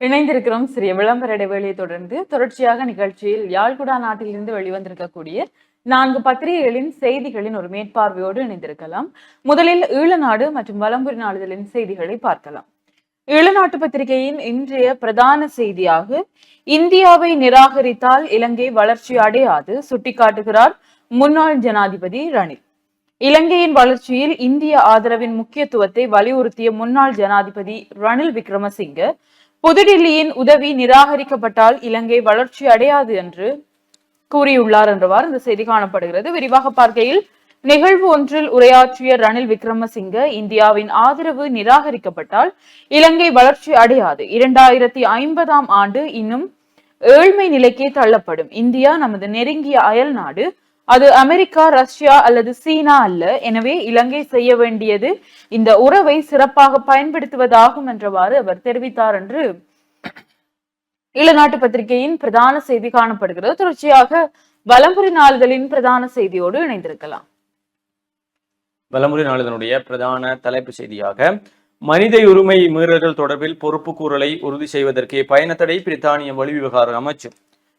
இணைந்திருக்கிறோம். சிறிய விளம்பர இடைவெளியை தொடர்ந்து தொடர்ச்சியாக நிகழ்ச்சியில் யாழ்குடா நாட்டிலிருந்து வெளிவந்திருக்கக்கூடிய நான்கு பத்திரிகைகளின் செய்திகளின் ஒரு மேற்பார்வையோடு இணைந்திருக்கலாம். முதலில் ஈழநாடு மற்றும் வலம்புரி நாளிதழின் செய்திகளை பார்க்கலாம். ஈழநாட்டு பத்திரிகையின் இன்றைய பிரதான செய்தியாக இந்தியாவை நிராகரித்தால் இலங்கை வளர்ச்சி அடையாது சுட்டிக்காட்டுகிறார் முன்னாள் ஜனாதிபதி ரணில். இலங்கையின் வளர்ச்சியில் இந்திய ஆதரவின் முக்கியத்துவத்தை வலியுறுத்திய முன்னாள் ஜனாதிபதி ரணில் விக்ரமசிங்க புதுடில்லியின் உதவி நிராகரிக்கப்பட்டால் இலங்கை வளர்ச்சி அடையாது என்று கூறியுள்ளார் என்றவாறு இந்த செய்தி காணப்படுகிறது. விரிவாக பார்க்கையில் நிகழ்வு ஒன்றில் உரையாற்றிய ரணில் விக்ரமசிங்க இந்தியாவின் ஆதரவு நிராகரிக்கப்பட்டால் இலங்கை வளர்ச்சி அடையாது. இரண்டாயிரத்தி ஐம்பதாம் ஆண்டு இன்னும் ஏழ்மை நிலைக்கே தள்ளப்படும். இந்தியா நமது நெருங்கிய அயல் நாடு அது அமெரிக்கா ரஷ்யா அல்லது சீனா அல்ல. எனவே இலங்கை செய்ய வேண்டியது இந்த உறவை சிறப்பாக பயன்படுத்துவதாகும் என்றவாறு அவர் தெரிவித்தார் என்று இளநாட்டு பத்திரிகையின் பிரதான செய்தி காணப்படுகிறது. தொடர்ச்சியாக வலம்புரி நாளிதழின் பிரதான செய்தியோடு இணைந்திருக்கலாம். வலமுறை நாளிதனுடைய பிரதான தலைப்பு செய்தியாக மனித உரிமை மீறல்கள் தொடர்பில் பொறுப்பு கூறலை உறுதி செய்வதற்கே பயணத்தடை பிரித்தானிய வெளிவிவகார அமைச்சு.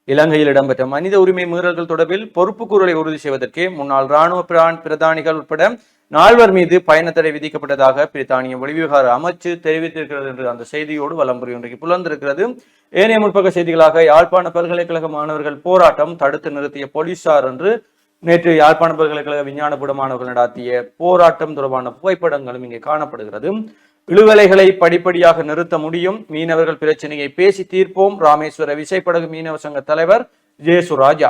இலங்கையில் இடம்பெற்ற மனித உரிமை மீறல்கள் தொடர்பில் பொறுப்பு கூறலை உறுதி செய்வதற்கு முன்னாள் ராணுவ பிரான் பிரதானிகள் உட்பட நால்வர் மீது பயணத்தடை விதிக்கப்பட்டதாக பிரித்தானிய வெளிவிவகார அமைச்சு தெரிவித்திருக்கிறது என்று அந்த செய்தியோடு வலம்புரி இன்றைக்கு புலர்ந்திருக்கிறது. ஏனைய முற்பக செய்திகளாக யாழ்ப்பாண பல்கலைக்கழக மாணவர்கள் போராட்டம் தடுத்து நிறுத்திய போலீசார் என்று நேற்று யாழ்ப்பாண பல்கலைக்கழக விஞ்ஞானபுட மாணவர்கள் நடாத்திய போராட்டம் தொடர்பான புகைப்படங்களும் இங்கே காணப்படுகிறது. இழுவலைகளை படிப்படியாக நிறுத்த முடியும். மீனவர்கள் பிரச்சனையை பேசி தீர்ப்போம். ராமேஸ்வர விசைப்படகு மீனவ சங்க தலைவர் ஜேசு ராஜா.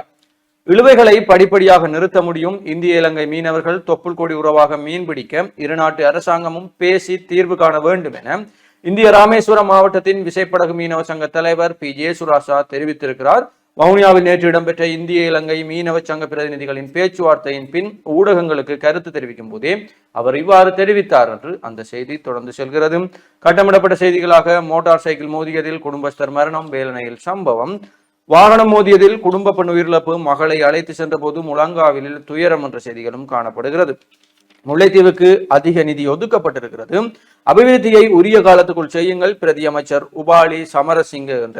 இழுவைகளை படிப்படியாக நிறுத்த முடியும். இந்திய இலங்கை மீனவர்கள் தொப்புள் கொடி உறவாக மீன்பிடிக்க இரு நாட்டு அரசாங்கமும் பேசி தீர்வு காண வேண்டும் என இந்திய ராமேஸ்வரம் மாவட்டத்தின் விசைப்படகு மீனவ சங்க தலைவர் பி. ஜேசுராசா தெரிவித்திருக்கிறார். வவுனியாவில் நேற்று இடம்பெற்ற இந்திய இலங்கை மீனவ சங்க பிரதிநிதிகளின் பேச்சுவார்த்தையின் பின் ஊடகங்களுக்கு கருத்து தெரிவிக்கும் போதே அவர் இவ்வாறு தெரிவித்தார் என்று அந்த செய்தி தொடர்ந்து செல்கிறது. கட்டமிடப்பட்ட செய்திகளாக மோட்டார் சைக்கிள் மோதியதில் குடும்பஸ்தர் மரணம் வேலனையில் சம்பவம். வாகனம் மோதியதில் குடும்ப பெண் உயிரிழப்பு மகளை அழைத்து சென்றபோது முழங்காவிலில் துயரம் என்ற செய்திகளும் காணப்படுகிறது. முல்லைத்தீவுக்கு அதிக நிதி ஒதுக்கப்பட்டிருக்கிறது. அபிவிருத்தியை உரிய காலத்துக்குள் செய்யுங்கள் பிரதி அமைச்சர் உபாலி சமரசிங்க என்ற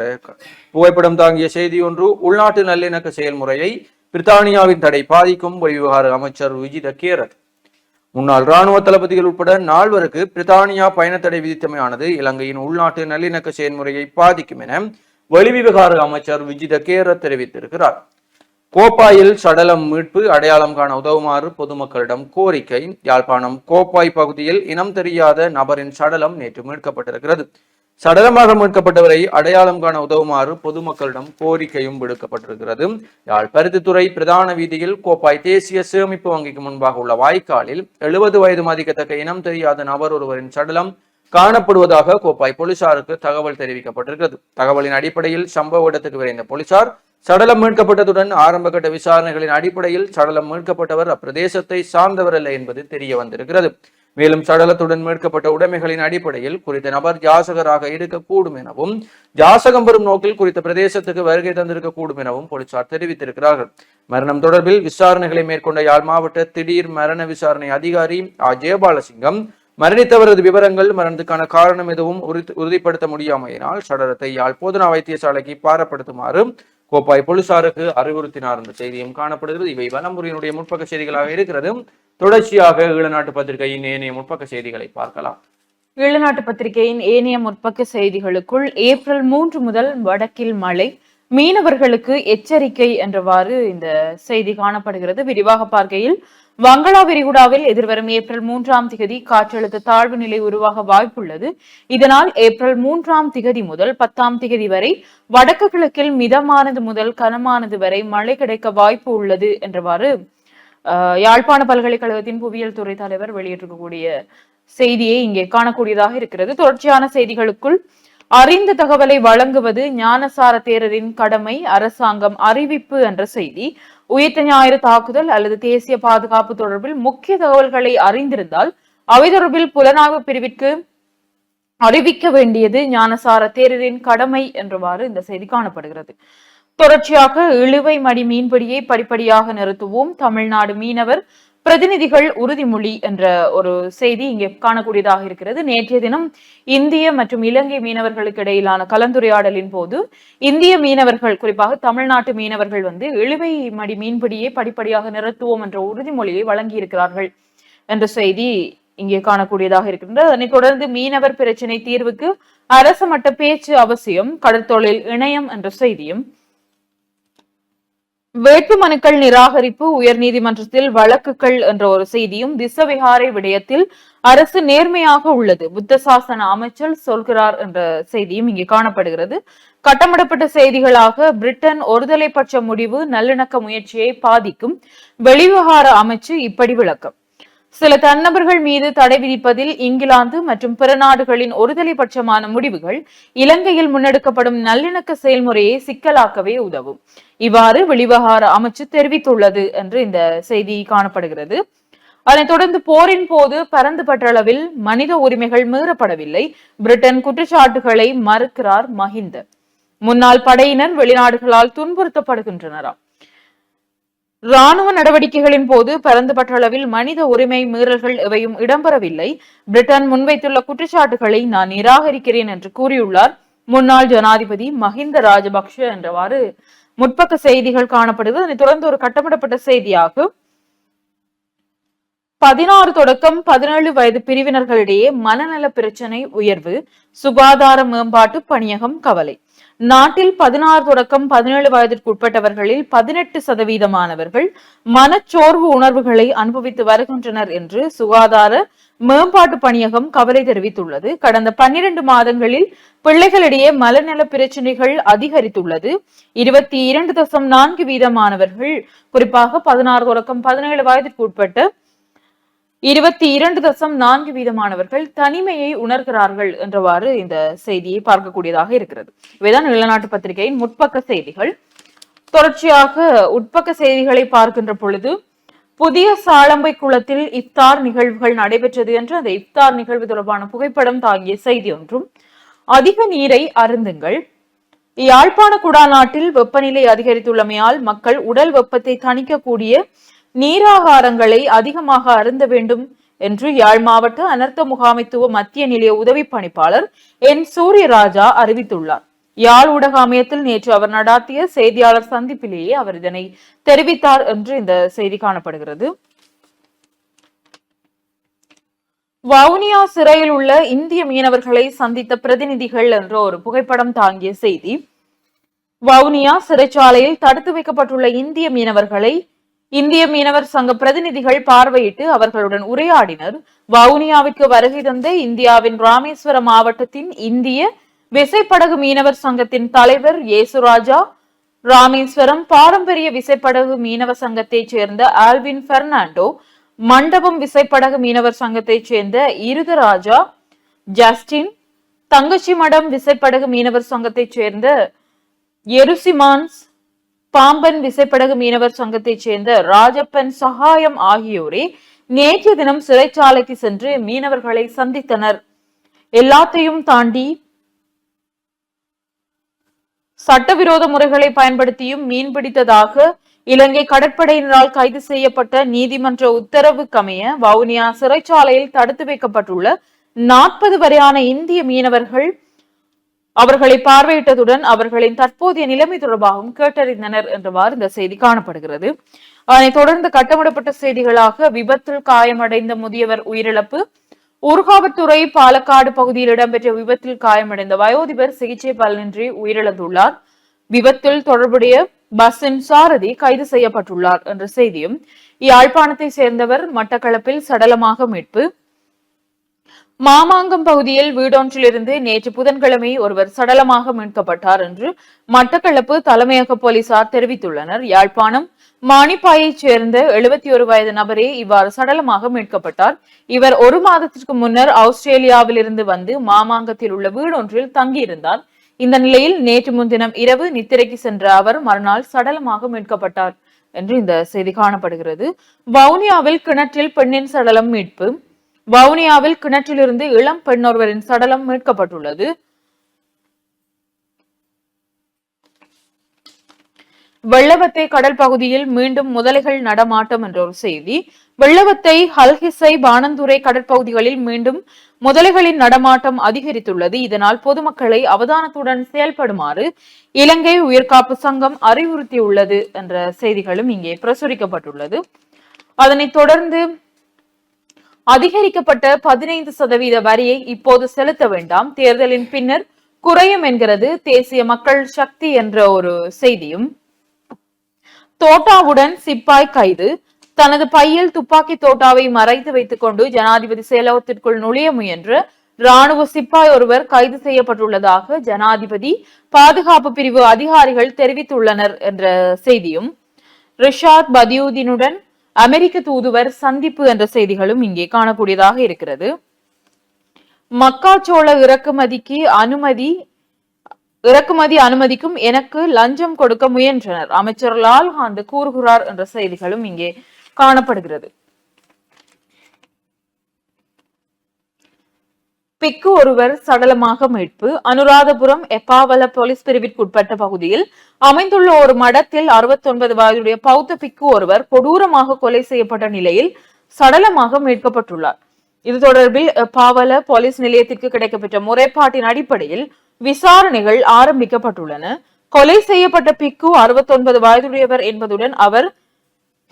புகைப்படம் தாங்கிய செய்தி ஒன்று உள்நாட்டு நல்லிணக்க செயல்முறையை பிரித்தானியாவின் தடை பாதிக்கும் வெளிவிவகார அமைச்சர் விஜித கேரத். முன்னாள் ராணுவ தளபதிகள் உட்பட நால்வருக்கு பிரித்தானியா பயணத்தடை விதித்தமையானது இலங்கையின் உள்நாட்டு நல்லிணக்க செயல்முறையை பாதிக்கும் என வெளிவிவகார அமைச்சர் விஜித கேரத் தெரிவித்திருக்கிறார். கோப்பாயில் சடலம் மீட்பு அடையாளம் காண உதவுமாறு பொதுமக்களிடம் கோரிக்கை. யாழ்ப்பாணம் கோப்பாய் பகுதியில் இனம் தெரியாத நபரின் சடலம் நேற்று மீட்கப்பட்டிருக்கிறது. சடலமாக மீட்கப்பட்டவரை அடையாளம் காண உதவுமாறு பொதுமக்களிடம் கோரிக்கையும் விடுக்கப்பட்டிருக்கிறது. யாழ் பருத்தித்துறை பிரதான வீதியில் கோப்பாய் தேசிய சேமிப்பு வங்கிக்கு முன்பாக உள்ள வாய்க்காலில் எழுபது வயது மதிக்கத்தக்க இனம் தெரியாத நபர் ஒருவரின் சடலம் காணப்படுவதாக கோப்பாய் போலீசாருக்கு தகவல் தெரிவிக்கப்பட்டிருக்கிறது. தகவலின் அடிப்படையில் சம்பவ இடத்துக்கு விரைந்த போலீசார் சடலம் மீட்கப்பட்டதுடன் ஆரம்பகட்ட விசாரணைகளின் அடிப்படையில் சடலம் மீட்கப்பட்டவர் அப்பிரதேசத்தை சார்ந்தவர் அல்ல என்பது தெரிய வந்திருக்கிறது. மேலும் சடலத்துடன் மீட்கப்பட்ட உடைமைகளின் அடிப்படையில் குறித்த நபர் ஜாசகராக இருக்கக்கூடும் எனவும் ஜாசகம் பெறும் நோக்கில் குறித்த பிரதேசத்துக்கு வருகை தந்திருக்கக்கூடும் எனவும் போலீசார் தெரிவித்திருக்கிறார்கள். மரணம் தொடர்பில் விசாரணைகளை மேற்கொண்ட யாழ் மாவட்ட திடீர் மரண விசாரணை அதிகாரி ஆ. ஜெயபாலசிங்கம் மரணித்தவரது விவரங்கள் மரணத்துக்கான காரணம் எதுவும் உறுதி- உறுதிப்படுத்த முடியாமையினால் சடலத்தை யாழ் போதனா வைத்தியசாலைக்கு பாரப்படுத்துமாறு கோப்பாய் போலீசாருக்கு அறிவுறுத்தினார். என்ற செய்தியும் காணப்படுகிறது. இவை வனமுறையினுடைய முற்பக்க செய்திகளாக இருக்கிறது. தொடர்ச்சியாக ஈழநாட்டு பத்திரிகையின் ஏனைய முற்பக்க செய்திகளை பார்க்கலாம். ஈழநாட்டு பத்திரிகையின் ஏனைய முற்பக்க செய்திகளுக்குள் ஏப்ரல் மூன்று முதல் வடக்கில் மழை மீனவர்களுக்கு எச்சரிக்கை என்றவாறு இந்த செய்தி காணப்படுகிறது. விரிவாக பார்க்கையில் வங்களா விரிகுடாவில் எதிர்வரும் ஏப்ரல் மூன்றாம் திகதி காற்றழுத்த தாழ்வு நிலை உருவாக வாய்ப்புள்ளது. இதனால் ஏப்ரல் மூன்றாம் திகதி முதல் பத்தாம் திகதி வரை வடக்கு கிழக்கில் மிதமானது முதல் கனமானது வரை மழை கிடைக்க வாய்ப்பு உள்ளது என்றவாறு யாழ்ப்பாண பல்கலைக்கழகத்தின் புவியியல் துறை தலைவர் வெளியிட்டிருக்கக்கூடிய செய்தியை இங்கே காணக்கூடியதாக இருக்கிறது. தொடர்ச்சியான செய்திகளுக்குள் அறிந்த தகவலை வழங்குவது ஞானசார தேரரின் கடமை அரசாங்கம் அறிவிப்பு என்ற செய்தி. உயிர்த்த ஞாயிறு தாக்குதல் அல்லது தேசிய பாதுகாப்பு தொடர்பில் முக்கிய தகவல்களை அறிந்திருந்தால் அவை தொடர்பில் புலனாய்வு பிரிவிற்கு அறிவிக்க வேண்டியது ஞானசார தேரரின் கடமை என்றவாறு இந்த செய்தி காணப்படுகிறது. தொடர்ச்சியாக இழுவை மடி மீன்பிடியை படிப்படியாக நிறுத்துவோம். தமிழ்நாடு மீனவர் பிரதிநிதிகள் உறுதிமொழி என்ற ஒரு செய்தி இங்கே காணக்கூடியதாக இருக்கிறது. நேற்றைய தினம் இந்திய மற்றும் இலங்கை மீனவர்களுக்கு இடையிலான கலந்துரையாடலின் போது இந்திய மீனவர்கள் குறிப்பாக தமிழ்நாட்டு மீனவர்கள் வந்து இழுவை மடி மீன்பிடியை படிப்படியாக நிறுத்துவோம் என்ற உறுதிமொழியை வழங்கியிருக்கிறார்கள் என்ற செய்தி இங்கே காணக்கூடியதாக இருக்கின்றது. அதனைத் தொடர்ந்து மீனவர் பிரச்சினை தீர்வுக்கு அரசு மட்ட பேச்சு அவசியம் கடற்தொழில் இணையம் என்ற செய்தியும் வேட்புமனுக்கள் நிராகரிப்பு உயர்நீதிமன்றத்தில் வழக்குகள் என்ற ஒரு செய்தியும் திசவிகாரை விடயத்தில் அரசு நேர்மையாக உள்ளது. புத்த சாசன அமைச்சர் சொல்கிறார் என்ற செய்தியும் இங்கே காணப்படுகிறது. கட்டமிடப்பட்ட செய்திகளாக பிரிட்டன் ஒருதலைப்பட்ச முடிவு நல்லிணக்க முயற்சியை பாதிக்கும். வெளிவிவகார அமைச்சு இப்படி விளக்கம். சில தன்னபர்கள் மீது தடை விதிப்பதில் இங்கிலாந்து மற்றும் பிற நாடுகளின் ஒருதலைபட்சமான முடிவுகள் இலங்கையில் முன்னெடுக்கப்படும் நல்லிணக்க செயல்முறையை சிக்கலாக்கவே உதவும். இவ்வாறு வெளிவகார அமைச்சு தெரிவித்துள்ளது என்று இந்த செய்தி காணப்படுகிறது. அதனைத் தொடர்ந்து போரின் போது பரந்து பற்றளவில் மனித உரிமைகள் மீறப்படவில்லை. பிரிட்டன் குற்றச்சாட்டுகளை மறுக்கிறார் மஹிந்த. முன்னாள் படையினர் வெளிநாடுகளால் துன்புறுத்தப்படுகின்றனராம். ராணுவ நடவடிக்கைகளின் போது பரந்துபட்ட அளவில் மனித உரிமை மீறல்கள் எவையும் இடம்பெறவில்லை. பிரிட்டன் முன்வைத்துள்ள குற்றச்சாட்டுகளை நான் நிராகரிக்கிறேன் என்று கூறியுள்ளார். முன்னாள் ஜனாதிபதி மஹிந்த ராஜபக்ஷ என்றவாறு. முற்பக்க செய்திகள் காணப்படுகிறது. அதனை தொடர்ந்து ஒரு கட்டமிடப்பட்ட செய்தியாகும் பதினாறு தொடக்கம் பதினேழு வயது பிரிவினர்களிடையே மனநல பிரச்சனை உயர்வு சுகாதார மேம்பாட்டு பணியகம் கவலை. நாட்டில் பதினாறு தொடக்கம் பதினேழு வயதிற்குட்பட்டவர்களில் பதினெட்டு சதவீதமானவர்கள் மனச்சோர்வு உணர்வுகளை அனுபவித்து வருகின்றனர் என்று சுகாதார மேம்பாட்டு பணியகம் கவலை தெரிவித்துள்ளது. கடந்த பன்னிரண்டு மாதங்களில் பிள்ளைகளிடையே மலநல பிரச்சனைகள் அதிகரித்துள்ளது. இருபத்தி இரண்டு தசம் நான்கு வீதமானவர்கள் குறிப்பாக பதினாறு தொடக்கம் பதினேழு வயதிற்கு உட்பட்ட இருபத்தி இரண்டு தசம் நான்கு வீதமானவர்கள் தனிமையை உணர்கிறார்கள் என்றவாறு இந்த செய்தியை பார்க்கக்கூடியதாக இருக்கிறது. இவைதான் நிலநாட்டு பத்திரிகையின் முற்பக்க செய்திகள். தொடர்ச்சியாக உட்பக்க செய்திகளை பார்க்கின்ற பொழுது புதிய சாளம்பை குளத்தில் இப்தார் நிகழ்வுகள் நடைபெற்றது என்று அந்த இஃப்தார் நிகழ்வு தொடர்பான புகைப்படம் தாங்கிய செய்தி ஒன்றும். அதிக நீரை அருந்துங்கள். யாழ்ப்பாண குடாநாட்டில் வெப்பநிலை அதிகரித்துள்ளமையால் மக்கள் உடல் வெப்பத்தை தணிக்கக்கூடிய நீராகாரங்களை அதிகமாக அருந்த வேண்டும் என்று யாழ் மாவட்ட அனர்த்த முகாமைத்துவ மத்திய நிலைய உதவி பணிப்பாளர் என் சூரியராஜா அறிவித்துள்ளார். யாழ் ஊடக அமையத்தில் நேற்று அவர் நடாத்திய செய்தியாளர் சந்திப்பிலேயே அவர் இதனை தெரிவித்தார் என்று இந்த செய்தி காணப்படுகிறது. வவுனியா சிறையில் உள்ள இந்திய மீனவர்களை சந்தித்த பிரதிநிதிகள் என்ற ஒரு புகைப்படம் தாங்கிய செய்தி. வவுனியா சிறைச்சாலையில் தடுத்து வைக்கப்பட்டுள்ள இந்திய மீனவர்களை இந்திய மீனவர் சங்க பிரதிநிதிகள் பார்வையிட்டு அவர்களுடன் உரையாடினர். வவுனியாவிற்கு வருகை தந்த இந்தியாவின் ராமேஸ்வரம் மாவட்டத்தின் இந்திய விசைப்படகு மீனவர் சங்கத்தின் தலைவர் ஏசுராஜா ராமேஸ்வரம் பாரம்பரிய விசைப்படகு மீனவ சங்கத்தைச் சேர்ந்த ஆல்வின் பெர்னாண்டோ மண்டபம் விசைப்படகு மீனவர் சங்கத்தைச் சேர்ந்த இருதராஜா ஜஸ்டின் தங்கச்சி மடம் விசைப்படகு மீனவர் சங்கத்தைச் சேர்ந்த எருசிமான்ஸ் பாம்பன் விசைப்படகு மீனவர் சங்கத்தைச் சேர்ந்த ராஜப்பன் சகாயம் ஆகியோரே நேற்றைய தினம் சிறைச்சாலைக்கு சென்று மீனவர்களை சந்தித்தனர். எல்லாத்தையும் தாண்டி சட்டவிரோத முறைகளை பயன்படுத்தியும் மீன்பிடித்ததாக இலங்கை கடற்படையினரால் கைது செய்யப்பட்ட நீதிமன்ற உத்தரவுக்கமைய வவுனியா சிறைச்சாலையில் தடுத்து வைக்கப்பட்டுள்ள நாற்பது வரையான இந்திய மீனவர்கள் அவர்களை பார்வையிட்டதுடன் அவர்களின் தற்போதைய நிலைமை தொடர்பாகவும் கேட்டறிந்தனர் என்றவாறு இந்த செய்தி காணப்படுகிறது. அதனைத் தொடர்ந்து கட்டமிடப்பட்ட செய்திகளாக விபத்தில் காயமடைந்த முதியவர் உயிரிழப்பு ஊர்காவத்துறை பாலக்காடு பகுதியில் இடம்பெற்ற விபத்தில் காயமடைந்த வயோதிபர் சிகிச்சை பலனின்றி உயிரிழந்துள்ளார். விபத்தில் தொடர்புடைய பஸ்ஸின் சாரதி கைது செய்யப்பட்டுள்ளார் என்ற செய்தியும் யாழ்ப்பாணத்தை சேர்ந்தவர் மட்டக்களப்பில் சடலமாக மீட்பு மாமாங்கம் பகுதியில் வீடொன்றிலிருந்து நேற்று புதன்கிழமை ஒருவர் சடலமாக மீட்கப்பட்டார் என்று மட்டக்களப்பு தலைமையக போலீசார் தெரிவித்துள்ளனர். யாழ்ப்பாணம் மானிப்பாயைச் சேர்ந்த எழுபத்தி ஒரு வயது நபரே இவ்வாறு சடலமாக மீட்கப்பட்டார். இவர் ஒரு மாதத்திற்கு முன்னர் ஆஸ்திரேலியாவில் இருந்து வந்து மாமாங்கத்தில் உள்ள வீடொன்றில் தங்கியிருந்தார். இந்த நிலையில் நேற்று முன்தினம் இரவு நித்திரைக்கு சென்ற அவர் மறுநாள் சடலமாக மீட்கப்பட்டார் என்று இந்த செய்தி காணப்படுகிறது. வவுனியாவில் கிணற்றில் பெண்ணின் சடலம் மீட்பு வவுனியாவில் கிணற்றிலிருந்து இளம் பெண்ணொருவரின் சடலம் மீட்கப்பட்டுள்ளது. வெள்ளவத்தை கடல் பகுதியில் மீண்டும் முதலைகள் நடமாட்டம் என்ற ஒரு செய்தி. வெள்ளவத்தை ஹல்ஹிசை பானந்துரை கடற்பகுதிகளில் மீண்டும் முதலைகளின் நடமாட்டம் அதிகரித்துள்ளது. இதனால் பொதுமக்களை அவதானத்துடன் செயல்படுமாறு இலங்கை உயிர்காப்பு சங்கம் அறிவுறுத்தியுள்ளது என்ற செய்திகளும் இங்கே பிரசுரிக்கப்பட்டுள்ளது. அதனைத் தொடர்ந்து அதிகரிக்கப்பட்ட பதினைந்து சதவீத வரியை இப்போது செலுத்த வேண்டாம். தேர்தலின் பின்னர் குறையும் என்கிறது தேசிய மக்கள் சக்தி என்ற ஒரு செய்தியும். தோட்டாவுடன் சிப்பாய் கைது. தனது பையில் துப்பாக்கி தோட்டாவை மறைத்து வைத்துக் கொண்டு ஜனாதிபதி செயலகத்திற்குள் நுழைய முயன்ற ராணுவ சிப்பாய் ஒருவர் கைது செய்யப்பட்டுள்ளதாக ஜனாதிபதி பாதுகாப்பு பிரிவு அதிகாரிகள் தெரிவித்துள்ளனர் என்ற செய்தியும். ரிஷாத் பதியுதீனுடன் அமெரிக்க தூதுவர் சந்திப்பு என்ற செய்திகளும் இங்கே காணக்கூடியதாக இருக்கிறது. மக்காச்சோள இறக்குமதிக்கு அனுமதி இறக்குமதி அனுமதிக்கும் எனக்கு லஞ்சம் கொடுக்க முயன்றனர். அமைச்சர் லால்காந்த் கூறுகிறார் என்ற செய்திகளும் இங்கே காணப்படுகிறது. பிக்கு ஒருவர் சடலமாக மீட்பு. அனுராதபுரம் எப்பாவல போலீஸ் பிரிவிற்குட்பட்ட பகுதியில் அமைந்துள்ள ஒரு மடத்தில் 69 வயதுடைய பௌத்த பிக்கு ஒருவர் கொடூரமாக கொலை செய்யப்பட்ட நிலையில் சடலமாக மீட்கப்பட்டுள்ளார். இது தொடர்பில் எப்பாவல போலீஸ் நிலையத்திற்கு கிடைக்கப்பெற்ற முறைப்பாட்டின் அடிப்படையில் விசாரணைகள் ஆரம்பிக்கப்பட்டுள்ளன. கொலை செய்யப்பட்ட பிக்கு 69 வயதுடையவர் என்பதுடன் அவர்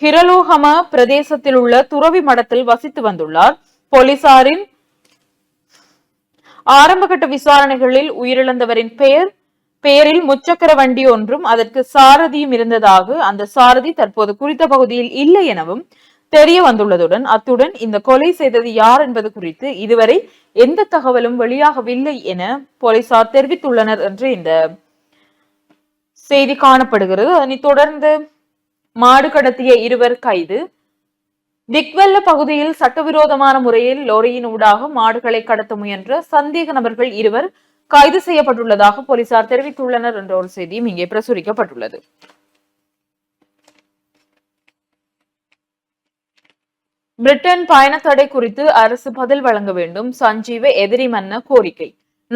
ஹிரலோகம பிரதேசத்தில் உள்ள துறவி மடத்தில் வசித்து வந்துள்ளார். போலீசாரின் ஆரம்பகட்ட விசாரணைகளில் உயிரிழந்தவரின் பெயர் பெயரில் முச்சக்கர வண்டி ஒன்றும் அதற்கு சாரதியும் இருந்ததாக அந்த சாரதி தற்போது குறித்த பகுதியில் இல்லை எனவும் தெரிய வந்துள்ளதுடன் அத்துடன் இந்த கொலை செய்தது யார் என்பது குறித்து இதுவரை எந்த தகவலும் வெளியாகவில்லை என போலீசார் தெரிவித்துள்ளனர் என்று இந்த செய்தி காணப்படுகிறது. அதனைத் தொடர்ந்து மாடு கடத்திய இருவர் கைது. திக்வெல்ல பகுதியில் சட்டவிரோதமான முறையில் லோரியின் ஊடாக மாடுகளை கடத்த முயன்ற சந்தேக நபர்கள் இருவர் கைது செய்யப்பட்டுள்ளதாக போலீசார் தெரிவித்துள்ளனர் என்ற ஒரு செய்தியும் இங்கே பிரசுரிக்கப்பட்டுள்ளது. பிரிட்டன் பயணத்தடை குறித்து அரசு பதில் வழங்க வேண்டும் சஞ்சீவ எதிரி மன்ன கோரிக்கை.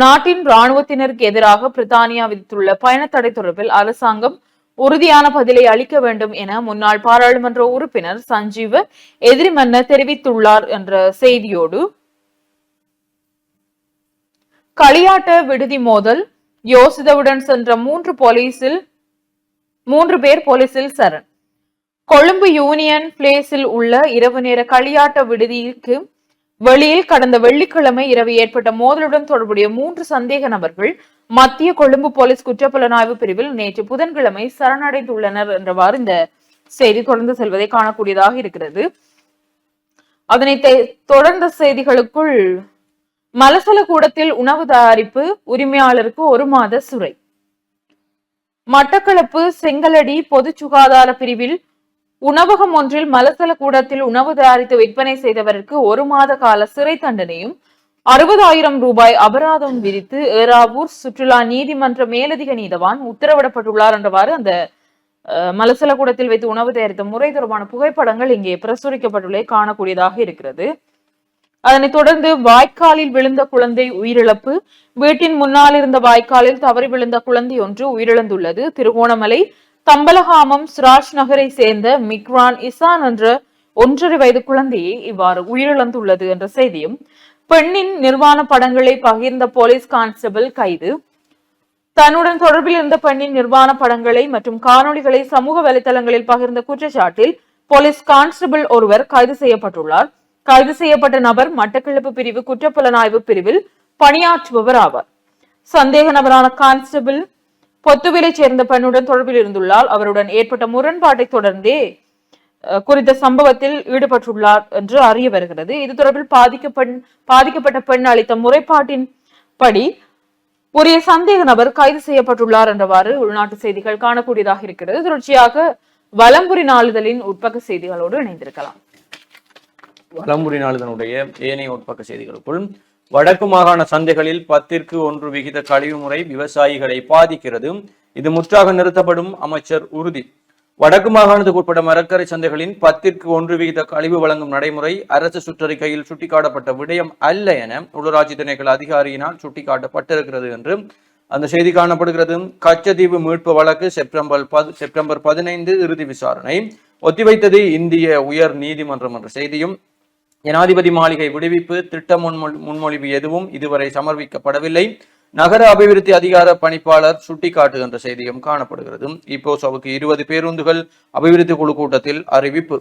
நாட்டின் ராணுவத்தினருக்கு எதிராக பிரித்தானியா விதித்துள்ள பயணத்தடை தொடர்பில் அரசாங்கம் உறுதியான பதிலை அளிக்க வேண்டும் என முன்னாள் பாராளுமன்ற உறுப்பினர் சஞ்சீவ் எதிரிமன்ன தெரிவித்துள்ளார் என்ற செய்தியோடு களியாட்ட விடுதி மோதல் யோசிதவுடன் சென்ற மூன்று போலீசில் மூன்று பேர் போலீசில் சரண். கொழும்பு யூனியன் பிளேஸில் உள்ள இரவு நேர களியாட்ட விடுதிக்கு வெளியில் கடந்த வெள்ளிக்கிழமை இரவு ஏற்பட்ட மோதலுடன் தொடர்புடைய மூன்று சந்தேக நபர்கள் மத்திய கொழும்பு போலீஸ் குற்றப்புலனாய்வு பிரிவில் நேற்று புதன்கிழமை சரணடைந்துள்ளனர் என்றவாறு இந்த செய்தி தொடர்ந்து செல்வதை காணக்கூடியதாக இருக்கிறது. அதனை தொடர்ந்த செய்திகளுக்குள் மலசல கூடத்தில் உணவு தயாரிப்பு உரிமையாளருக்கு ஒரு மாத சிறை மட்டக்களப்பு செங்கலடி பொது சுகாதார பிரிவில் உணவகம் ஒன்றில் மலசல கூடத்தில் உணவு தயாரித்து விற்பனை செய்தவருக்கு ஒரு மாத கால சிறை தண்டனையும் அறுபதாயிரம் ரூபாய் அபராதம் விதித்து ஏறாவூர் சுற்றுலா நீதிமன்ற மேலதிக நீதவான் உத்தரவிடப்பட்டுள்ளார் என்றவாறு அந்த மலசல கூடத்தில் வைத்து உணவு தயாரித்த முறை தொடர்பான புகைப்படங்கள் இங்கே பிரசுரிக்கப்பட்டுள்ளே காணக்கூடியதாக இருக்கிறது. அதனைத் தொடர்ந்து வாய்க்காலில் விழுந்த குழந்தை உயிரிழப்பு வீட்டின் முன்னால் இருந்த வாய்க்காலில் தவறி விழுந்த குழந்தை ஒன்று உயிரிழந்துள்ளது. திருகோணமலை தம்பலகாமம் சிராஜ் நகரை சேர்ந்த மிக்ரான் இசான் என்ற ஒன்றரை வயது குழந்தையை இவ்வாறு உயிரிழந்துள்ளது என்ற செய்தியும் பெண்ணின் நிர்வாண படங்களை பகிர்ந்த போலீஸ் கான்ஸ்டபிள் கைது. தன்னுடன் தொடர்பில் இருந்த பெண்ணின் நிர்வாண படங்களை மற்றும் காணொலிகளை சமூக வலைதளங்களில் பகிர்ந்த குற்றச்சாட்டில் போலீஸ் கான்ஸ்டபிள் ஒருவர் கைது செய்யப்பட்டுள்ளார். கைது செய்யப்பட்ட நபர் மட்டக்களப்பு பிரிவு குற்றப்புலனாய்வு பிரிவில் பணியாற்றுபவர் ஆவார். சந்தேக நபரான கான்ஸ்டபிள் பொத்துவிலை சேர்ந்த பெண்ணுடன் தொடர்பில் இருந்துள்ளால் அவருடன் ஏற்பட்ட முரண்பாட்டை தொடர்ந்தே குறித்த சம்பவத்தில் ஈடுபட்டுள்ளார் என்று அறிய வருகிறது. இது தொடர்பில் பாதிக்கப்பெண் பாதிக்கப்பட்ட பெண் அளித்த முறைப்பாட்டின் படி உரிய சந்தேக நபர் கைது செய்யப்பட்டுள்ளார் என்றவாறு உள்நாட்டு செய்திகள் காணக்கூடியதாக இருக்கிறது. தொடர்ச்சியாக வலம்புரி நாளிதழின் உட்பக்க செய்திகளோடு இணைந்திருக்கலாம். வலம்புரி நாளிதனுடைய ஏனைய உட்பக்க செய்திகளுக்குள் வடக்கு மாகாண சந்தைகளில் பத்திற்கு ஒன்று விகித கழிவு முறை விவசாயிகளை பாதிக்கிறது. இது முற்றாக நிறுத்தப்படும் அமைச்சர் உறுதி. வடக்கு மாகாணத்துக்கு உட்பட்ட மரக்கரை சந்தைகளின் பத்திற்கு ஒன்று விகித கழிவு வழங்கும் நடைமுறை அரசு சுற்றறிக்கையில் சுட்டிக்காட்டப்பட்ட விடயம் அல்ல என உள்ளூராட்சி திணைக்கள அதிகாரியினால் சுட்டிக்காட்டப்பட்டிருக்கிறது என்று அந்த செய்தி காணப்படுகிறது. கச்சத்தீவு மீட்பு வழக்கு செப்டம்பர் பது செப்டம்பர் பதினைந்து இறுதி விசாரணை. ஒத்திவைத்தது இந்திய உயர் நீதிமன்றம் என்ற செய்தியும் ஜனாதிபதி மாளிகை விடுவிப்பு திட்ட முன்மொழி முன்மொழிவு எதுவும் இதுவரை சமர்ப்பிக்கப்படவில்லை. நகர அபிவிருத்தி அதிகார பணிப்பாளர் சுட்டிக்காட்டுகின்ற செய்தியும் காணப்படுகிறது. இப்போசோவுக்கு இருபது பேருந்துகள் அபிவிருத்தி குழு கூட்டத்தில் அறிவிப்பு.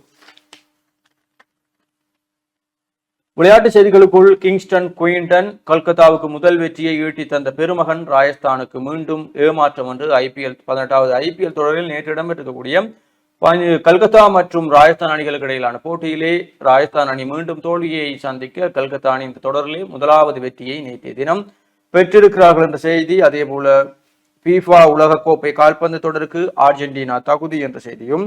விளையாட்டு செய்திகளுக்குள் கிங்ஸ்டன் குயின்டன் கல்கத்தாவுக்கு முதல் வெற்றியை ஈட்டி தந்த பெருமகன் ராஜஸ்தானுக்கு மீண்டும் ஏமாற்றம் என்று ஐபிஎல் பதினெட்டாவது ஐபிஎல் தொடரில் நேற்று இடம்பெற்றிருக்கக்கூடிய கல்கத்தா மற்றும் ராஜஸ்தான் அணிகளுக்கு இடையிலான போட்டியிலே ராஜஸ்தான் அணி மீண்டும் தோல்வியை சந்திக்க கல்கத்தா அணி இந்த தொடரிலே முதலாவது வெற்றியை நேற்றைய தினம் பெற்றிருக்கிறார்கள் என்ற செய்தி. அதே போல FIFA உலகக்கோப்பை கால்பந்து தொடருக்கு அர்ஜென்டினா தகுதி என்ற செய்தியும்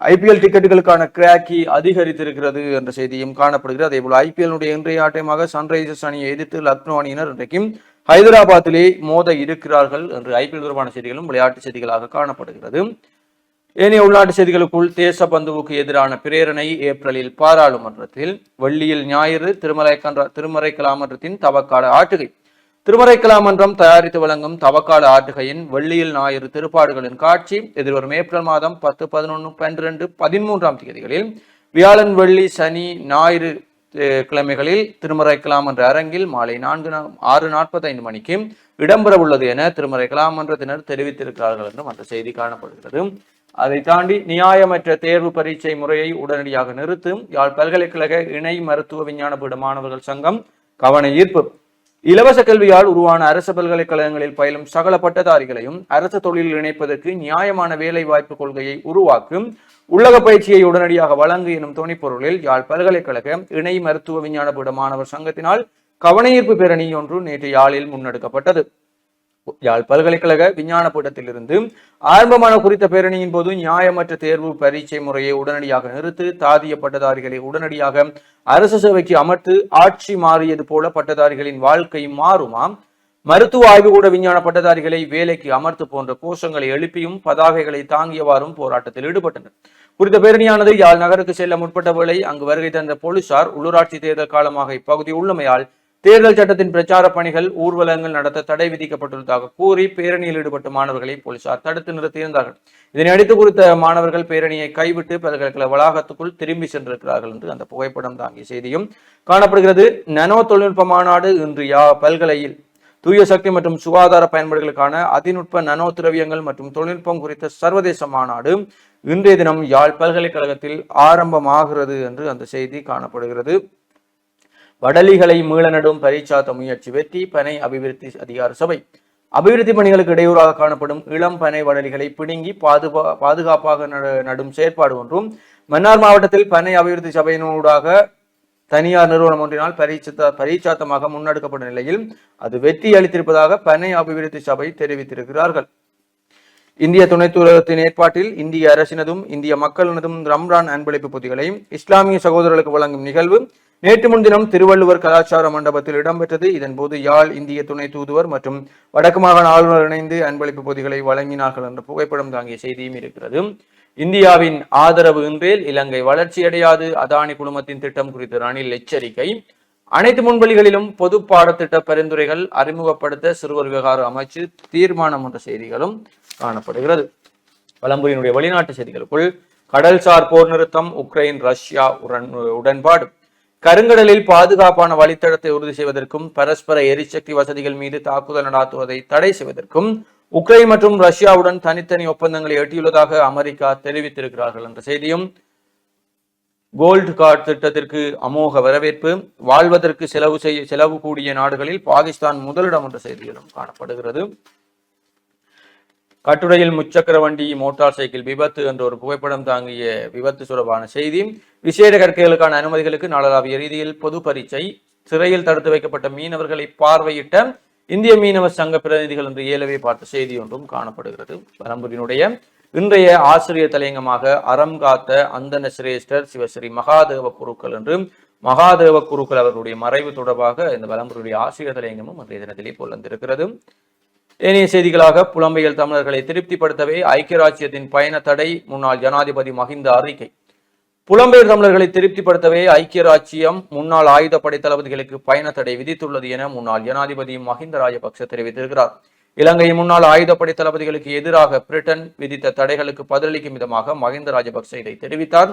ஐபிஎல் டிக்கெட்டுகளுக்கான கிராக்கி அதிகரித்திருக்கிறது என்ற செய்தியும் காணப்படுகிறது. அதே போல ஐபிஎல்னுடைய இன்றைய ஆட்டமாக சன்ரைசர்ஸ் அணியை எதிர்த்து லக்னோ அணியினர் இன்றைக்கும் ஹைதராபாத்திலே மோத இருக்கிறார்கள் என்று ஐபிஎல் தொடர்பான செய்திகளும் விளையாட்டு செய்திகளாக காணப்படுகிறது. ஏனைய உள்நாட்டு செய்திகளுக்குள் தேசபந்துவுக்கு எதிரான பிரேரணை ஏப்ரலில் பாராளுமன்றத்தில் வெள்ளியில் ஞாயிறு திருமலை கன்ற திருமறை கலாமன்றத்தின் தவக்கால ஆட்டுகை திருமறை கலாமன்றம் தயாரித்து வழங்கும் தவக்கால ஆட்டுகையின் வெள்ளியில் ஞாயிறு திருப்பாடுகளின் காட்சி எதிர்வரும் ஏப்ரல் மாதம் பத்து பதினொன்று பன்னிரண்டு பதிமூன்றாம் தேதிகளில் வியாழன் வெள்ளி சனி ஞாயிறு கிழமைகளில் திருமறை கலாமன்ற அரங்கில் மாலை நான்கு நா- ஆறு நாற்பத்தைந்து மணிக்கு இடம்பெற உள்ளது என திருமறை கலாமன்றத்தினர் தெரிவித்திருக்கிறார்கள் என்றும் அந்த செய்தி காணப்படுகிறது. அதை தாண்டி நியாயமற்ற தேர்வு பரீட்சை முறையை உடனடியாக நிறுத்தும் யாழ் பல்கலைக்கழக இணை மருத்துவ விஞ்ஞான பீட மாணவர்கள் சங்கம் கவன ஈர்ப்பு. இலவச கல்வியால் உருவான அரசு பல்கலைக்கழகங்களில் பயிலும் சகல பட்டதாரிகளையும் அரசு தொழிலில் இணைப்பதற்கு நியாயமான வேலை வாய்ப்பு கொள்கையை உருவாக்கும் உள்ளக பயிற்சியை உடனடியாக வழங்கு எனும் துணைப்பொருளில் யாழ் பல்கலைக்கழக இணை மருத்துவ விஞ்ஞான பீட மாணவர் சங்கத்தினால் கவனஈர்ப்பு பேரணி ஒன்று நேற்று யாழில் முன்னெடுக்கப்பட்டது. யாழ் பல்கலைக்கழக விஞ்ஞான கூட்டத்திலிருந்து ஆரம்பமான குறித்த பேரணியின் போது நியாயமற்ற தேர்வு பரீட்சை முறையை உடனடியாக நிறுத்து தாதிய பட்டதாரிகளை உடனடியாக அரசு சேவைக்கு அமர்த்து ஆட்சி மாறியது போல பட்டதாரிகளின் வாழ்க்கை மாறுமாம் மருத்துவ ஆய்வுகூட விஞ்ஞான பட்டதாரிகளை வேலைக்கு அமர்த்து போன்ற கோஷங்களை எழுப்பியும் பதாகைகளை தாங்கியவாறும் போராட்டத்தில் ஈடுபட்டனர். குறித்த பேரணியானது யாழ் நகருக்கு செல்ல முற்பட்ட வேளை அங்கு வருகை தந்த போலீசார் உள்ளூராட்சி தேர்தல் காலமாக இப்பகுதி உள்ளமையால் தேர்தல் சட்டத்தின் பிரச்சார பணிகள் ஊர்வலங்கள் நடத்த தடை விதிக்கப்பட்டுள்ளதாக கூறி பேரணியில் ஈடுபட்ட மாணவர்களை போலீசார் தடுத்து நிறுத்தியிருந்தார்கள் இதனை அடுத்து குறித்த மாணவர்கள் பேரணியை கைவிட்டு பல்கலைக்கழக வளாகத்துக்குள் திரும்பி சென்றிருக்கிறார்கள் என்று அந்த புகைப்படம் தாங்கிய செய்தியும் காணப்படுகிறது. நனோ தொழில்நுட்ப மாநாடு இன்று யா பல்கலையில் தூய சக்தி மற்றும் சுகாதார பயன்பாடுகளுக்கான அதிநுட்ப நனோ திரவியங்கள் மற்றும் தொழில்நுட்பம் குறித்த சர்வதேச மாநாடு இன்றைய தினம் யாழ் பல்கலைக்கழகத்தில் ஆரம்பமாகிறது என்று அந்த செய்தி காணப்படுகிறது. வடலிகளை மீளநடும் பரிச்சாத்த பரீட்சாத்த முயற்சி வெற்றி பனை அபிவிருத்தி அதிகார சபை. அபிவிருத்தி பணிகளுக்கு இடையூறாக காணப்படும் இளம் பனை வடலிகளை பிடுங்கி பாதுகா பாதுகாப்பாக நட- நடும் செயற்பாடு ஒன்றும். மன்னார் மாவட்டத்தில் பனை அபிவிருத்தி சபையினூடாக தனியார் நிறுவனம் ஒன்றினால் பரீட்சத்த பரீட்சாத்தமாக முன்னெடுக்கப்பட்ட நிலையில் அது வெற்றி அளித்திருப்பதாக பனை அபிவிருத்தி சபை தெரிவித்திருக்கிறார்கள். இந்திய துணைத்தூரகத்தின் ஏற்பாட்டில் இந்திய அரசினதும் இந்திய மக்களினதும் ரம்ரான் அன்பளிப்பு பொதிகளை இஸ்லாமிய சகோதரர்களுக்கு வழங்கும் நிகழ்வு நேற்று முன்தினம் திருவள்ளுவர் கலாச்சார மண்டபத்தில் இடம்பெற்றது. இதன்போது யாழ் இந்திய துணை தூதுவர் மற்றும் வடக்கு மாகாண ஆளுநர் இணைந்து அன்பளிப்பு பொதிகளை வழங்கினார்கள் என்ற புகைப்படம் தாங்கிய செய்தியும் இருக்கிறது. இந்தியாவின் ஆதரவு இன்றேல் இலங்கை வளர்ச்சியடையாது. அதானி குழுமத்தின் திட்டம் குறித்த ரணில் எச்சரிக்கை. அனைத்து முன்வழிகளிலும் பொது பாடத்திட்ட பரிந்துரைகள் அறிமுகப்படுத்த சிறுவர் விவகார அமைச்சு தீர்மானம் என்ற செய்திகளும் காணப்படுகிறது. வலம்புரியினுடைய வெளிநாட்டு செய்திகளுக்குள் கடல்சார் போர் நிறுத்தம் உக்ரைன் ரஷ்யா உடன் உடன்பாடு. கருங்கடலில் பாதுகாப்பான வழித்தடத்தை உறுதி செய்வதற்கும் பரஸ்பர எரிசக்தி வசதிகள் மீது தாக்குதல் நடாத்துவதை தடை செய்வதற்கும் உக்ரைன் மற்றும் ரஷ்யாவுடன் தனித்தனி ஒப்பந்தங்களை எட்டியுள்ளதாக அமெரிக்கா தெரிவித்திருக்கிறார்கள் என்ற செய்தியும் கோல்டு கார்டு திட்டத்திற்கு அமோக வரவேற்பு வாழ்வதற்கு செலவு செய்ய செலவு கூடிய நாடுகளில் பாகிஸ்தான் முதலிடம் என்ற செய்திகளும் காணப்படுகிறது. கட்டுரையில் முச்சக்கர வண்டி மோட்டார் சைக்கிள் விபத்து என்ற ஒரு புகைப்படம் தாங்கிய விபத்து தொடர்பான செய்தி. விசேட கற்கைகளுக்கான அனுமதிகளுக்கு நாடளாவிய ரீதியில் பொது பரீட்சை. சிறையில் தடுத்து வைக்கப்பட்ட மீனவர்களை பார்வையிட்ட இந்திய மீனவ சங்க பிரதிநிதிகள் என்று ஏலவே பார்த்த செய்தி ஒன்றும் காணப்படுகிறது. பரம்பூரினுடைய இன்றைய ஆசிரியர் தலையங்கமாக அறம் காத்த அந்தன சிரேஷ்டர் சிவஸ்ரீ மகாதேவ குருக்கள் என்று மகாதேவ குருக்கள் அவர்களுடைய மறைவு தொடர்பாக இந்த பலம்புரியுடைய ஆசிரியர் தலையங்கமும் அன்றைய தினத்திலே புலந்திருக்கிறது. ஏனைய செய்திகளாக புலம்பெயல் தமிழர்களை திருப்திப்படுத்தவே ஐக்கிய ராஜ்யத்தின் பயண தடை முன்னாள் ஜனாதிபதி மஹிந்த அறிக்கை. புலம்பெயர் தமிழர்களை திருப்திப்படுத்தவே ஐக்கிய ராஜ்யம் முன்னாள் ஆயுதப்படை தளபதிகளுக்கு பயண தடை விதித்துள்ளது என முன்னாள் ஜனாதிபதி மஹிந்த ராஜபக்ச தெரிவித்திருக்கிறார். இலங்கையின் முன்னாள் ஆயுதப்படை தளபதிகளுக்கு எதிராக பிரிட்டன் விதித்த தடைகளுக்கு பதிலளிக்கும் விதமாக மஹிந்த ராஜபக்ச இதை தெரிவித்தார்.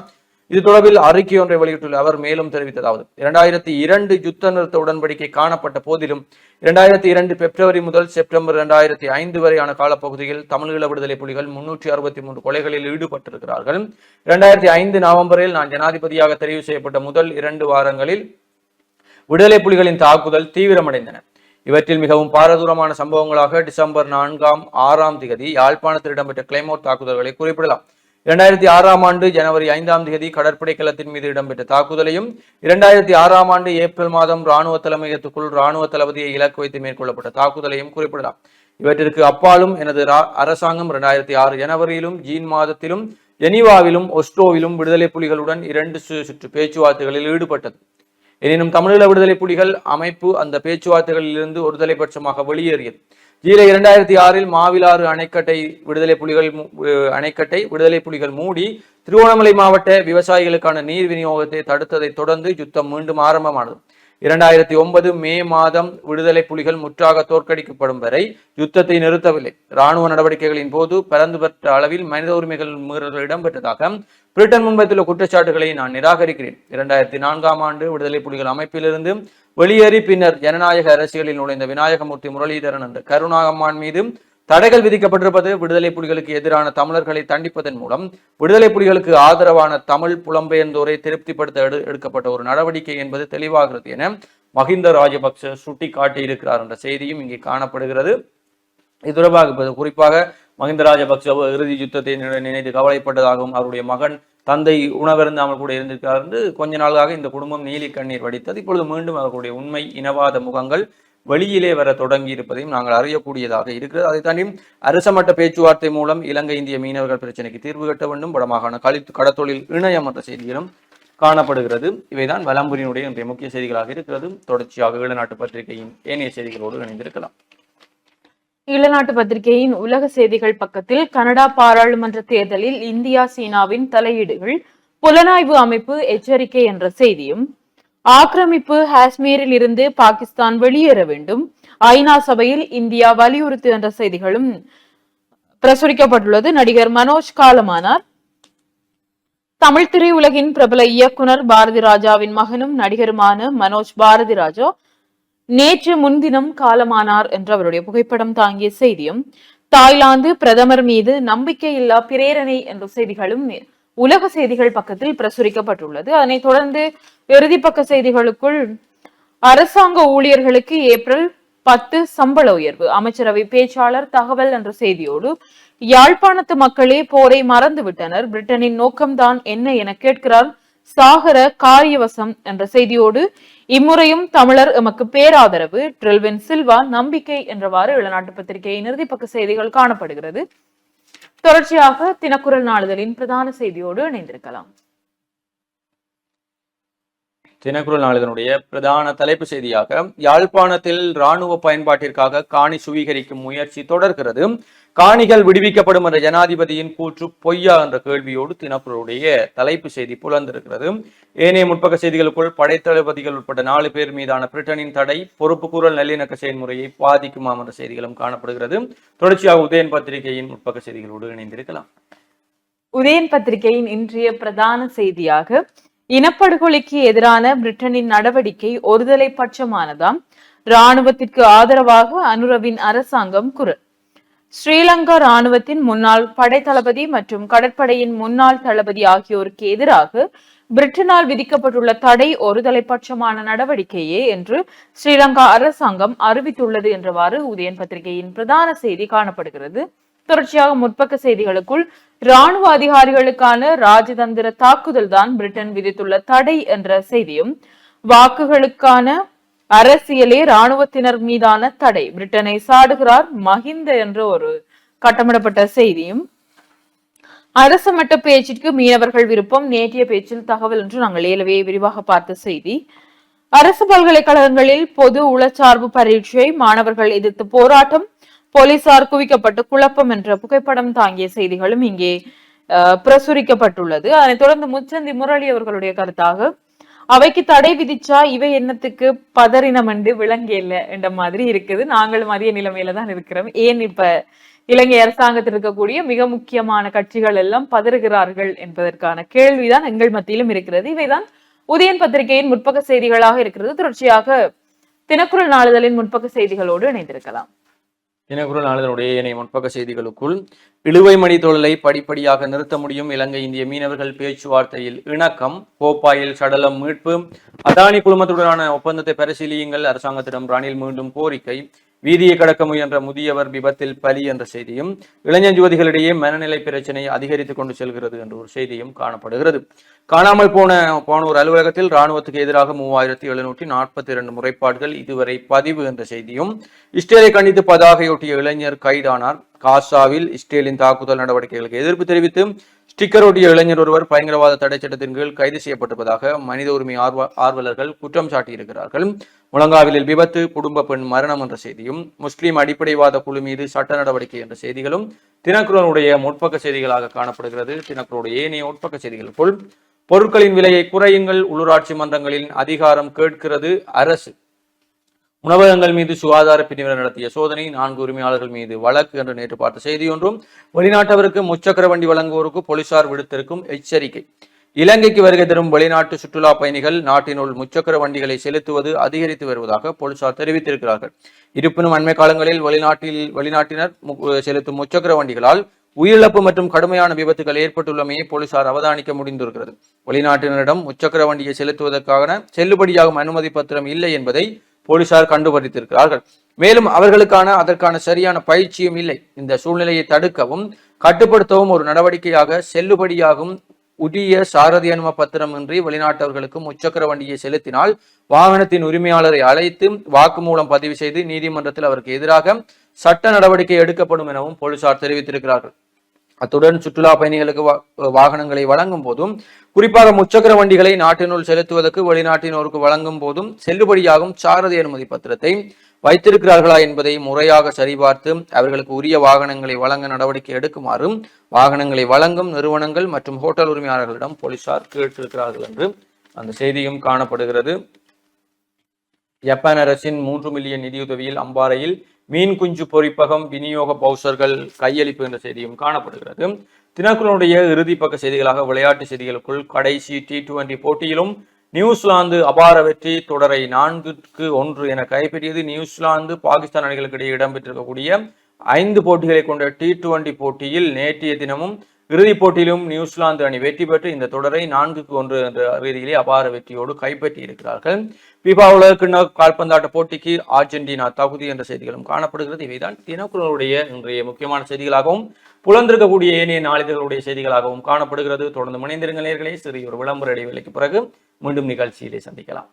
இது தொடர்பில் அறிக்கை ஒன்றை வெளியிட்டுள்ள அவர் மேலும் தெரிவித்ததாவது இரண்டாயிரத்தி இரண்டு யுத்த நிறுத்த உடன்படிக்கை காணப்பட்ட போதிலும் இரண்டாயிரத்தி இரண்டு பிப்ரவரி முதல் செப்டம்பர் இரண்டாயிரத்தி ஐந்து வரையான காலப்பகுதியில் தமிழீழ விடுதலை புலிகள் முன்னூற்றி அறுபத்தி மூன்று கொலைகளில் ஈடுபட்டிருக்கிறார்கள். இரண்டாயிரத்தி ஐந்து நவம்பரில் நான் ஜனாதிபதியாக தெரிவு செய்யப்பட்ட முதல் இரண்டு வாரங்களில் விடுதலை புலிகளின் தாக்குதல் தீவிரமடைந்தன. இவற்றில் மிகவும் பாரதூரமான சம்பவங்களாக டிசம்பர் நான்காம் ஆறாம் திகதி யாழ்ப்பாணத்தில் இடம்பெற்ற கிளைமோர் தாக்குதல்களை குறிப்பிடலாம். இரண்டாயிரத்தி ஆறாம் ஆண்டு ஜனவரி ஐந்தாம் தேதி கடற்படை கலத்தின் மீது இடம்பெற்ற தாக்குதலையும் இரண்டாயிரத்தி ஆறாம் ஆண்டு ஏப்ரல் மாதம் ராணுவ தலைமையகத்துக்குள் ராணுவ தளபதியை இலக்கு வைத்து மேற்கொள்ளப்பட்ட தாக்குதலையும் குறிப்பிடலாம். இவற்றிற்கு அப்பாலும் எனது ரா- அரசாங்கம் இரண்டாயிரத்தி ஆறு ஜனவரியிலும் ஜீன் மாதத்திலும் ஜெனீவாவிலும் ஒஸ்ட்ரோவிலும் விடுதலை புலிகளுடன் இரண்டு சு- சுற்று பேச்சுவார்த்தைகளில் ஈடுபட்டது. எனினும் தமிழீழ விடுதலை புலிகள் அமைப்பு அந்த பேச்சுவார்த்தைகளிலிருந்து ஒருதலைபட்சமாக வெளியேறியது. கீழே இரண்டாயிரத்தி ஆறில் மாவிலாறு அணைக்கட்டை விடுதலை புலிகள் அணைக்கட்டை விடுதலை புலிகள் மூடி திருவண்ணாமலை மாவட்ட விவசாயிகளுக்கான நீர் விநியோகத்தை தடுத்ததைத் தொடர்ந்து யுத்தம் மீண்டும் ஆரம்பமானது. இரண்டாயிரத்தி ஒன்பது மே மாதம் விடுதலை புலிகள் முற்றாக தோற்கடிக்கப்படும் வரை யுத்தத்தை நிறுத்தவில்லை. ராணுவ நடவடிக்கைகளின் போது பரந்து பெற்ற அளவில் மனித உரிமைகள் மீறல்கள் இடம்பெற்றதாக பிரிட்டன் முன்வைத்துள்ள குற்றச்சாட்டுகளை நான் நிராகரிக்கிறேன். இரண்டாயிரத்தி நான்காம் ஆண்டு விடுதலை புலிகள் அமைப்பிலிருந்து வெளியேறி பின்னர் ஜனநாயக அரசியலில் நுழைந்த விநாயகமூர்த்தி முரளிதரன் என்ற கருணாகம்மான் மீது தடைகள் விதிக்கப்பட்டிருப்பது விடுதலை புலிகளுக்கு எதிரான தமிழர்களை தண்டிப்பதன் மூலம் விடுதலை புலிகளுக்கு ஆதரவான தமிழ் புலம்பெயர்ந்தோரை திருப்திப்படுத்த எடு- எடுக்கப்பட்ட ஒரு நடவடிக்கை என்பது தெளிவாகிறது என மஹிந்த ராஜபக்ச சுட்டி காட்டியிருக்கிறார் என்ற செய்தியும் இங்கே காணப்படுகிறது. இது தொடர்பாக குறிப்பாக மஹிந்த ராஜபக்ச இறுதி யுத்தத்தை நினைத்து கவலைப்பட்டதாகவும் அவருடைய மகன் தந்தை உணவருந்தாமல் கூட இருந்திருக்கிறார் கொஞ்ச நாளாக இந்த குடும்பம் நீலி கண்ணீர் வடித்தது. இப்பொழுது மீண்டும் அவர்களுடைய உண்மை இனவாத முகங்கள் வெளியிலே வர தொடங்கி இருப்பதையும் நாங்கள் அறியக்கூடியதாக இருக்கிறது. அதை தாண்டி அரசமட்ட பேச்சுவார்த்தை மூலம் இலங்கை இந்திய மீனவர்கள் பிரச்சனைக்கு தீர்வு கட்ட வேண்டும். வடமாகாண கழித்து கடத்தொழில் இணையம் என்ற செய்திகளும் காணப்படுகிறது. இவைதான் வலம்புரியினுடைய இன்றைய முக்கிய செய்திகளாக இருக்கிறது. தொடர்ச்சியாக ஈழநாட்டு பத்திரிகையின் ஏனைய செய்திகளோடு இணைந்திருக்கலாம். ஈழநாட்டு பத்திரிகையின் உலக செய்திகள் பக்கத்தில் கனடா பாராளுமன்ற தேர்தலில் இந்தியா சீனாவின் தலையீடுகள் புலனாய்வு அமைப்பு எச்சரிக்கை என்ற செய்தியும் ஆக்கிரமிப்பு காஷ்மீரில் இருந்து பாகிஸ்தான் வெளியேற வேண்டும். ஐநா சபையில் இந்தியா வலியுறுத்து என்ற செய்திகளும் பிரசுரிக்கப்பட்டுள்ளது. நடிகர் மனோஜ் காலமானார். தமிழ் திரையுலகின் பிரபல இயக்குனர் பாரதி ராஜாவின் மகனும் நடிகருமான மனோஜ் பாரதி ராஜா நேற்று முன்தினம் காலமானார் என்ற அவருடைய புகைப்படம் தாங்கிய செய்தியும் தாய்லாந்து பிரதமர் மீது நம்பிக்கையில்லா பிரேரணை என்ற செய்திகளும் உலக செய்திகள் பக்கத்தில் பிரசுரிக்கப்பட்டுள்ளது. அதனைத் தொடர்ந்து இறுதி பக்க செய்திகளுக்குள் அரசாங்க ஊழியர்களுக்கு ஏப்ரல் பத்து சம்பள உயர்வு. அமைச்சரவை பேச்சாளர் தகவல் என்ற செய்தியோடு யாழ்ப்பாணத்து மக்களே போரை மறந்து விட்டனர் பிரிட்டனின் நோக்கம்தான் என்ன என கேட்கிறார் சாகர காரியவசம் என்ற செய்தியோடு இம்முறையும் தமிழர் எமக்கு பேராதரவு. ட்ரில்வின் சில்வா நம்பிக்கை என்றவாறு இளநாட்டு பத்திரிகையின் இறுதி பக்க செய்திகள் காணப்படுகிறது. தொடர்ச்சியாக தினக்குரல் நாளிதழின் பிரதான செய்தியோடு இணைந்திருக்கலாம். தினக்குரல் நாளிதனுடைய பிரதான தலைப்பு செய்தியாக யாழ்ப்பாணத்தில் இராணுவ பயன்பாட்டிற்காக காணி சுவீகரிக்கும் முயற்சி தொடர்கிறது. காணிகள் விடுவிக்கப்படும் என்ற ஜனாதிபதியின் கூற்று பொய்யா என்ற கேள்வியோடு தினப்பருடைய தலைப்பு செய்தி புலர்ந்திருக்கிறது ஏனைய முற்பக செய்திகளுக்குள் படைத்தளபதிகள் உட்பட்ட நாலு பேர் மீதான பிரிட்டனின் தடை பொறுப்புக்கூறல் நல்லிணக்க செயல்முறையை பாதிக்குமாம் என்ற செய்திகளும் காணப்படுகிறது. தொடர்ச்சியாக உதயன் பத்திரிகையின் முற்பக செய்திகளோடு இணைந்திருக்கலாம். உதயன் பத்திரிகையின் இன்றைய பிரதான செய்தியாக இனப்படுகொலைக்கு எதிரான பிரிட்டனின் நடவடிக்கை ஒருதலை பட்சமானதாம். ராணுவத்திற்கு ஆதரவாக அனுரவின் அரசாங்கம் குரல். ஸ்ரீலங்கா ராணுவத்தின் முன்னாள் படைத்தளபதி மற்றும் கடற்படையின் முன்னாள் தளபதி ஆகியோருக்கு எதிராக பிரிட்டனால் விதிக்கப்பட்டுள்ள தடை ஒரு தலைப்பட்சமான நடவடிக்கையே என்று ஸ்ரீலங்கா அரசாங்கம் அறிவித்துள்ளது என்றவாறு உதயன் பத்திரிகையின் பிரதான செய்தி காணப்படுகிறது. தொடர்ச்சியாக முற்பக்க செய்திகளுக்குள் ராணுவ அதிகாரிகளுக்கான ராஜதந்திர தாக்குதல் தான் பிரிட்டன் விதித்துள்ள தடை என்ற செய்தியும் வாக்குகளுக்கான அரசியலே ராணுவத்தினர் மீதான தடை. பிரிட்டனை சாடுகிறார் மஹிந்த என்ற ஒரு கட்டமிடப்பட்ட செய்தியும். அரசு மட்ட பேச்சிற்கு மீனவர்கள் விருப்பம். நேற்றைய பேச்சில் தகவல் என்று நாங்கள் ஏலவே விரிவாக பார்த்த செய்தி. அரசு பல்கலைக்கழகங்களில் பொது உளச்சார்பு பரீட்சை மாணவர்கள் எதிர்த்து போராட்டம் போலீசார் குவிக்கப்பட்டு குழப்பம் என்ற புகைப்படம் தாங்கிய செய்திகளும் இங்கே பிரசுரிக்கப்பட்டுள்ளது. அதனைத் தொடர்ந்து முச்சந்தி முரளி அவர்களுடைய கருத்தாக அவைக்கு தடை விதிச்சா இவை என்னத்துக்கு பதறினம் என்று விளங்கியல்ல என்ற மாதிரி இருக்குது. நாங்களும் அதே நிலைமையில தான் இருக்கிறோம். ஏன் இப்ப இலங்கை அரசாங்கத்தில் இருக்கக்கூடிய மிக முக்கியமான கட்சிகள் எல்லாம் பதறுகிறார்கள் என்பதற்கான கேள்விதான் எங்கள் மத்தியிலும் இருக்கிறது. இவைதான் உதயன் பத்திரிகையின் முற்பக்க செய்திகளாக இருக்கிறது. தொடர்ச்சியாக தினக்குரல் நாளிதழின் முற்பக்க செய்திகளோடு இணைந்திருக்கலாம். தினகுரல் நாளிதனுடைய இணைய முன்பக்க செய்திகளுக்குள் இழுவை மணி தொழிலை படிப்படியாக நிறுத்த முடியும். இலங்கை இந்திய மீனவர்கள் பேச்சுவார்த்தையில் இணக்கம் கோப்பாயில் சடலம் மீட்பு. அதானி குழுமத்துடனான ஒப்பந்தத்தை பரிசீலியுங்கள். அரசாங்கத்திடம் ரணில் மீண்டும் கோரிக்கை. வீதியை கடக்க முயன்ற முதியவர் விபத்தில் பலி என்ற செய்தியும் இளைஞர் யுவதிகளிடையே மனநிலை பிரச்சனை அதிகரித்துக் கொண்டு செல்கிறது என்ற ஒரு செய்தியும் காணப்படுகிறது. காணாமல் போன போனோர் அலுவலகத்தில் ராணுவத்துக்கு எதிராக மூவாயிரத்தி எழுநூற்றி நாற்பத்தி இரண்டு முறைப்பாடுகள் இதுவரை பதிவு என்ற செய்தியும் இஸ்ரேலை கண்டித்து பதாகையொட்டிய இளைஞர் கைதானார். காசாவில் இஸ்ரேலின் தாக்குதல் நடவடிக்கைகளுக்கு எதிர்ப்பு தெரிவித்து ஸ்டிக்கர் ஒட்டிய இளைஞர் ஒருவர் பயங்கரவாத தடை சட்டத்தின் கீழ் கைது செய்யப்பட்டிருப்பதாக மனித உரிமை ஆர்வ ஆர்வலர்கள் குற்றம் சாட்டியிருக்கிறார்கள். முழங்காவிலில் விபத்து குடும்ப பெண் மரணம் என்ற செய்தியும் முஸ்லீம் அடிப்படைவாத குழு மீது சட்ட நடவடிக்கை என்ற செய்திகளும் தினக்குரனுடைய முற்பக்க செய்திகளாக காணப்படுகிறது. தினக்குரனுடைய ஏனைய உட்பக்க செய்திகளுக்குள் பொருட்களின் விலையை குறையுங்கள். உள்ளூராட்சி மன்றங்களின் அதிகாரம் கேட்கிறது அரசு. உணவகங்கள் மீது சுகாதார பிரிவினர் நடத்திய சோதனை நான்கு உரிமையாளர்கள் மீது வழக்கு என்று நேற்று பார்த்த செய்தி ஒன்றும் வெளிநாட்டவருக்கு முச்சக்கர வண்டி வழங்குவோருக்கு போலீசார் விடுத்திருக்கும் எச்சரிக்கை. இலங்கைக்கு வருகை தரும் வெளிநாட்டு சுற்றுலா பயணிகள் நாட்டினுள் முச்சக்கர வண்டிகளை செலுத்துவது அதிகரித்து வருவதாக போலீசார் தெரிவித்திருக்கிறார்கள். இருப்பினும் அண்மை காலங்களில் வெளிநாட்டில் வெளிநாட்டினர் செலுத்தும் முச்சக்கர வண்டிகளால் உயிரிழப்பு மற்றும் கடுமையான விபத்துகள் ஏற்பட்டுள்ளமையை போலீசார் அவதானிக்க முடிந்திருக்கிறது. வெளிநாட்டினரிடம் முச்சக்கர வண்டியை செலுத்துவதற்கான செல்லுபடியாகும் அனுமதி பத்திரம் இல்லை என்பதை போலீசார் கண்டுபிடித்திருக்கிறார்கள். மேலும் அவர்களுக்கான அதற்கான சரியான பயிற்சியும் இல்லை. இந்த சூழ்நிலையை தடுக்கவும் கட்டுப்படுத்தவும் ஒரு நடவடிக்கையாக செல்லுபடியாகும் உரிய சாரதி அனும பத்திரம் இன்றி வெளிநாட்டவர்களுக்கு முச்சக்கர வண்டியை செலுத்தினால் வாகனத்தின் உரிமையாளரை அழைத்து வாக்குமூலம் பதிவு செய்து நீதிமன்றத்தில் அவருக்கு எதிராக சட்ட நடவடிக்கை எடுக்கப்படும் எனவும் போலீசார் தெரிவித்திருக்கிறார்கள். அத்துடன் சுற்றுலா பயணிகளுக்கு வா- வாகனங்களை வழங்கும் போதும் குறிப்பாக முச்சக்கர வண்டிகளை நாட்டினுள் செலுத்துவதற்கு வெளிநாட்டினோருக்கு வழங்கும் போதும் செல்லுபடியாகும் சாரதி அனுமதி பத்திரத்தை வைத்திருக்கிறார்களா என்பதை முறையாக சரிபார்த்து அவர்களுக்கு உரிய வாகனங்களை வழங்க நடவடிக்கை எடுக்குமாறும் வாகனங்களை வழங்கும் நிறுவனங்கள் மற்றும் ஹோட்டல் உரிமையாளர்களிடம் போலீசார் கேட்டிருக்கிறார்கள் என்று அந்த செய்தியும் காணப்படுகிறது. ஜப்பான் அரசின் மூன்று மில்லியன் நிதியுதவியில் அம்பாறையில் மீன் குஞ்சு பொறிப்பகம் விநியோக பவுசர்கள் கையளிப்பு என்ற செய்தியும் காணப்படுகிறது. தினக்குரலுடைய இறுதி பக்க செய்திகளாக விளையாட்டு செய்திகளுக்குள் கடைசி டி டுவெண்டி போட்டியிலும் நியூசிலாந்து அபார வெற்றி தொடரை நான்குக்கு ஒன்று என கைப்பற்றியது நியூசிலாந்து பாகிஸ்தான் அணிகளுக்கு இடையே இடம்பெற்றிருக்கக்கூடிய ஐந்து போட்டிகளை கொண்ட டி டுவெண்டி போட்டியில் நேற்றைய தினமும் இறுதிப் போட்டியிலும் நியூசிலாந்து அணி வெற்றி பெற்று இந்த தொடரை நான்குக்கு ஒன்று என்ற ரீதியிலே அபார வெற்றியோடு கைப்பற்றி இருக்கிறார்கள் பிபா உலகக்கிண்ண கால்பந்தாட்ட போட்டிக்கு அர்ஜென்டினா தகுதி என்ற செய்திகளும் காணப்படுகிறது. இவைதான் தினக்குரலுடைய இன்றைய முக்கியமான செய்திகளாகவும் புலந்திருக்கக்கூடிய ஏனைய நாளிதழ்களுடைய செய்திகளாகவும் காணப்படுகிறது. தொடர்ந்து முனைந்திருங்கள் நேர்களே சிறிய ஒரு விளம்பர இடைவேளைக்கு பிறகு மீண்டும் நிகழ்ச்சியிலே சந்திக்கலாம்.